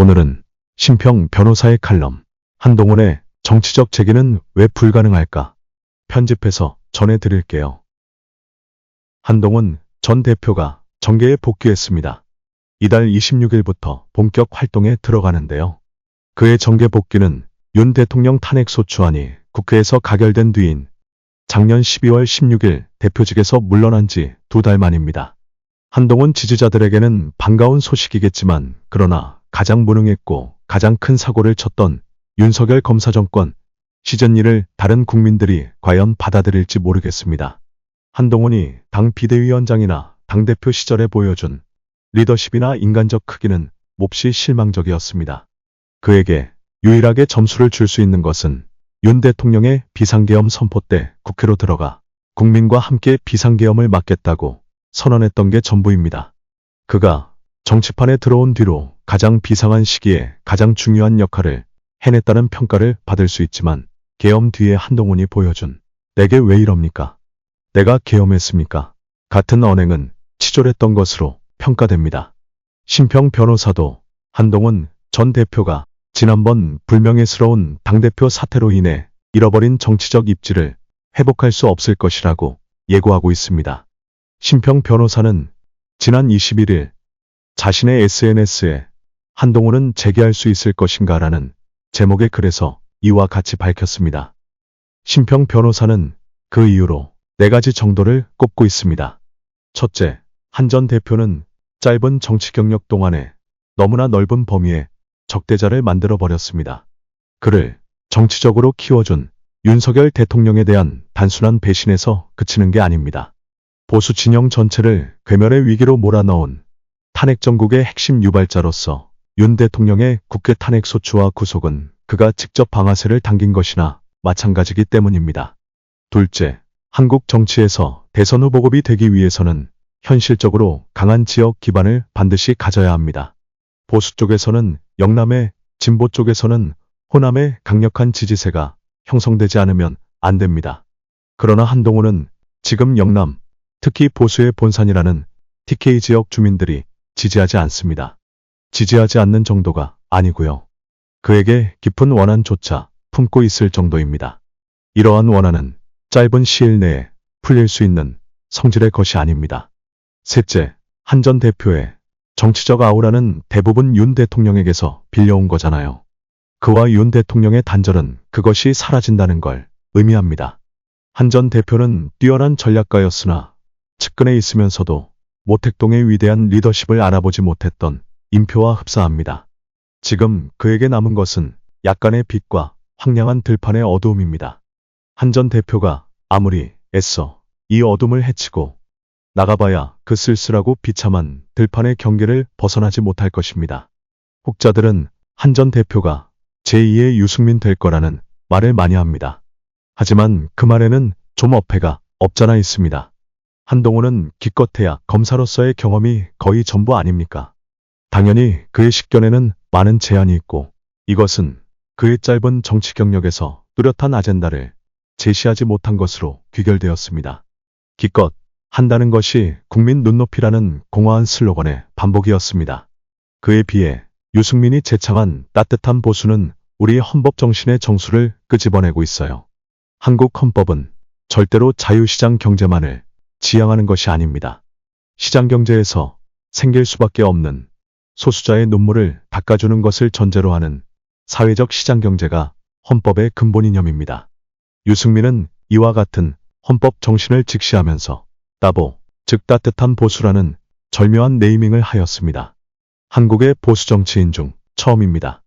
오늘은 심평 변호사의 칼럼, 한동훈의 정치적 재기는 왜 불가능할까? 편집해서 전해드릴게요. 한동훈 전 대표가 정계에 복귀했습니다. 이달 26일부터 본격 활동에 들어가는데요. 그의 정계 복귀는 윤 대통령 탄핵 소추안이 국회에서 가결된 뒤인 작년 12월 16일 대표직에서 물러난 지 두 달 만입니다. 한동훈 지지자들에게는 반가운 소식이겠지만 그러나 가장 무능했고 가장 큰 사고를 쳤던 윤석열 검사 정권 시즌 1을 다른 국민들이 과연 받아들일지 모르겠습니다. 한동훈이 당 비대위원장이나 당대표 시절에 보여준 리더십이나 인간적 크기는 몹시 실망적이었습니다. 그에게 유일하게 점수를 줄 수 있는 것은 윤 대통령의 비상계엄 선포 때 국회로 들어가 국민과 함께 비상계엄을 막겠다고 선언했던 게 전부입니다. 그가 정치판에 들어온 뒤로 가장 비상한 시기에 가장 중요한 역할을 해냈다는 평가를 받을 수 있지만 계엄 뒤에 한동훈이 보여준 내게 왜 이럽니까? 내가 계엄했습니까? 같은 언행은 치졸했던 것으로 평가됩니다. 심평 변호사도 한동훈 전 대표가 지난번 불명예스러운 당대표 사태로 인해 잃어버린 정치적 입지를 회복할 수 없을 것이라고 예고하고 있습니다. 심평 변호사는 지난 21일 자신의 SNS에 한동훈은 재개할 수 있을 것인가라는 제목의 글에서 이와 같이 밝혔습니다. 심평 변호사는 그 이유로 네 가지 정도를 꼽고 있습니다. 첫째, 한 전 대표는 짧은 정치 경력 동안에 너무나 넓은 범위의 적대자를 만들어 버렸습니다. 그를 정치적으로 키워준 윤석열 대통령에 대한 단순한 배신에서 그치는 게 아닙니다. 보수 진영 전체를 괴멸의 위기로 몰아넣은 탄핵 정국의 핵심 유발자로서 윤 대통령의 국회 탄핵 소추와 구속은 그가 직접 방아쇠를 당긴 것이나 마찬가지기 때문입니다. 둘째, 한국 정치에서 대선 후보급이 되기 위해서는 현실적으로 강한 지역 기반을 반드시 가져야 합니다. 보수 쪽에서는 영남의, 진보 쪽에서는 호남의 강력한 지지세가 형성되지 않으면 안 됩니다. 그러나 한동훈은 지금 영남, 특히 보수의 본산이라는 TK 지역 주민들이 지지하지 않습니다. 지지하지 않는 정도가 아니고요. 그에게 깊은 원한조차 품고 있을 정도입니다. 이러한 원한은 짧은 시일 내에 풀릴 수 있는 성질의 것이 아닙니다. 셋째, 한 전 대표의 정치적 아우라는 대부분 윤 대통령에게서 빌려온 거잖아요. 그와 윤 대통령의 단절은 그것이 사라진다는 걸 의미합니다. 한 전 대표는 뛰어난 전략가였으나 측근에 있으면서도 모택동의 위대한 리더십을 알아보지 못했던 인표와 흡사합니다. 지금 그에게 남은 것은 약간의 빛과 황량한 들판의 어두움입니다. 한 전 대표가 아무리 애써 이 어둠을 헤치고 나가봐야 그 쓸쓸하고 비참한 들판의 경계를 벗어나지 못할 것입니다. 혹자들은 한 전 대표가 제2의 유승민 될 거라는 말을 많이 합니다. 하지만 그 말에는 좀 어폐가 없잖아 있습니다. 한동훈은 기껏해야 검사로서의 경험이 거의 전부 아닙니까? 당연히 그의 식견에는 많은 제한이 있고 이것은 그의 짧은 정치 경력에서 뚜렷한 아젠다를 제시하지 못한 것으로 귀결되었습니다. 기껏 한다는 것이 국민 눈높이라는 공허한 슬로건의 반복이었습니다. 그에 비해 유승민이 제창한 따뜻한 보수는 우리 헌법 정신의 정수를 끄집어내고 있어요. 한국 헌법은 절대로 자유시장 경제만을 지향하는 것이 아닙니다. 시장 경제에서 생길 수밖에 없는 소수자의 눈물을 닦아주는 것을 전제로 하는 사회적 시장 경제가 헌법의 근본 이념입니다. 유승민은 이와 같은 헌법 정신을 직시하면서 따보, 즉 따뜻한 보수라는 절묘한 네이밍을 하였습니다. 한국의 보수 정치인 중 처음입니다.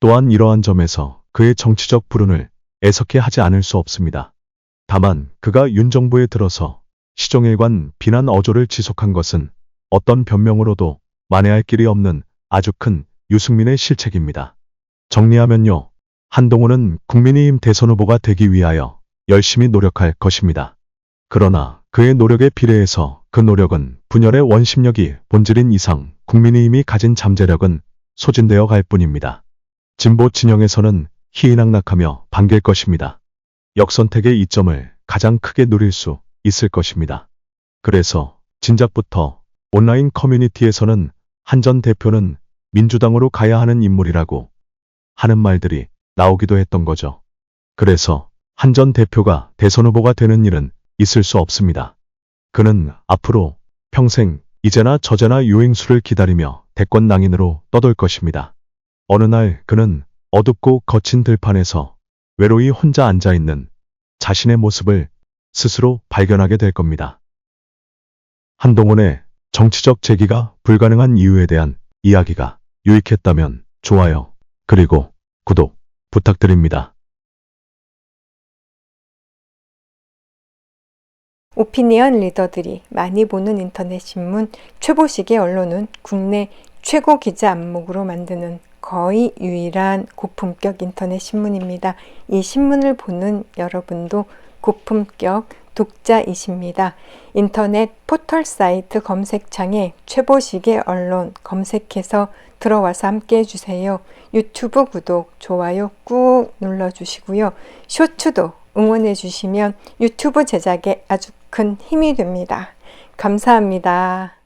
또한 이러한 점에서 그의 정치적 불운을 애석해 하지 않을 수 없습니다. 다만 그가 윤 정부에 들어서 시종일관 비난 어조를 지속한 것은 어떤 변명으로도 만회할 길이 없는 아주 큰 유승민의 실책입니다. 정리하면요. 한동훈은 국민의힘 대선 후보가 되기 위하여 열심히 노력할 것입니다. 그러나 그의 노력에 비례해서 그 노력은 분열의 원심력이 본질인 이상 국민의힘이 가진 잠재력은 소진되어 갈 뿐입니다. 진보 진영에서는 희희낙낙하며 반길 것입니다. 역선택의 이점을 가장 크게 누릴 수 있을 것입니다. 그래서 진작부터 온라인 커뮤니티에서는 한 전 대표는 민주당으로 가야 하는 인물이라고 하는 말들이 나오기도 했던 거죠. 그래서 한 전 대표가 대선 후보가 되는 일은 있을 수 없습니다. 그는 앞으로 평생 이제나 저제나 유행수를 기다리며 대권 낭인으로 떠돌 것입니다. 어느 날 그는 어둡고 거친 들판에서 외로이 혼자 앉아 있는 자신의 모습을 스스로 발견하게 될 겁니다. 한동훈의 정치적 재기가 불가능한 이유에 대한 이야기가 유익했다면 좋아요, 그리고 구독 부탁드립니다. 오피니언 리더들이 많이 보는 인터넷 신문 최보식의 언론은 국내 최고 기자 안목으로 만드는 거의 유일한 고품격 인터넷 신문입니다. 이 신문을 보는 여러분도 고품격 독자이십니다. 인터넷 포털 사이트 검색창에 최보식의 언론 검색해서 들어와서 함께 해주세요. 유튜브 구독, 좋아요 꾹 눌러주시고요. 쇼츠도 응원해주시면 유튜브 제작에 아주 큰 힘이 됩니다. 감사합니다.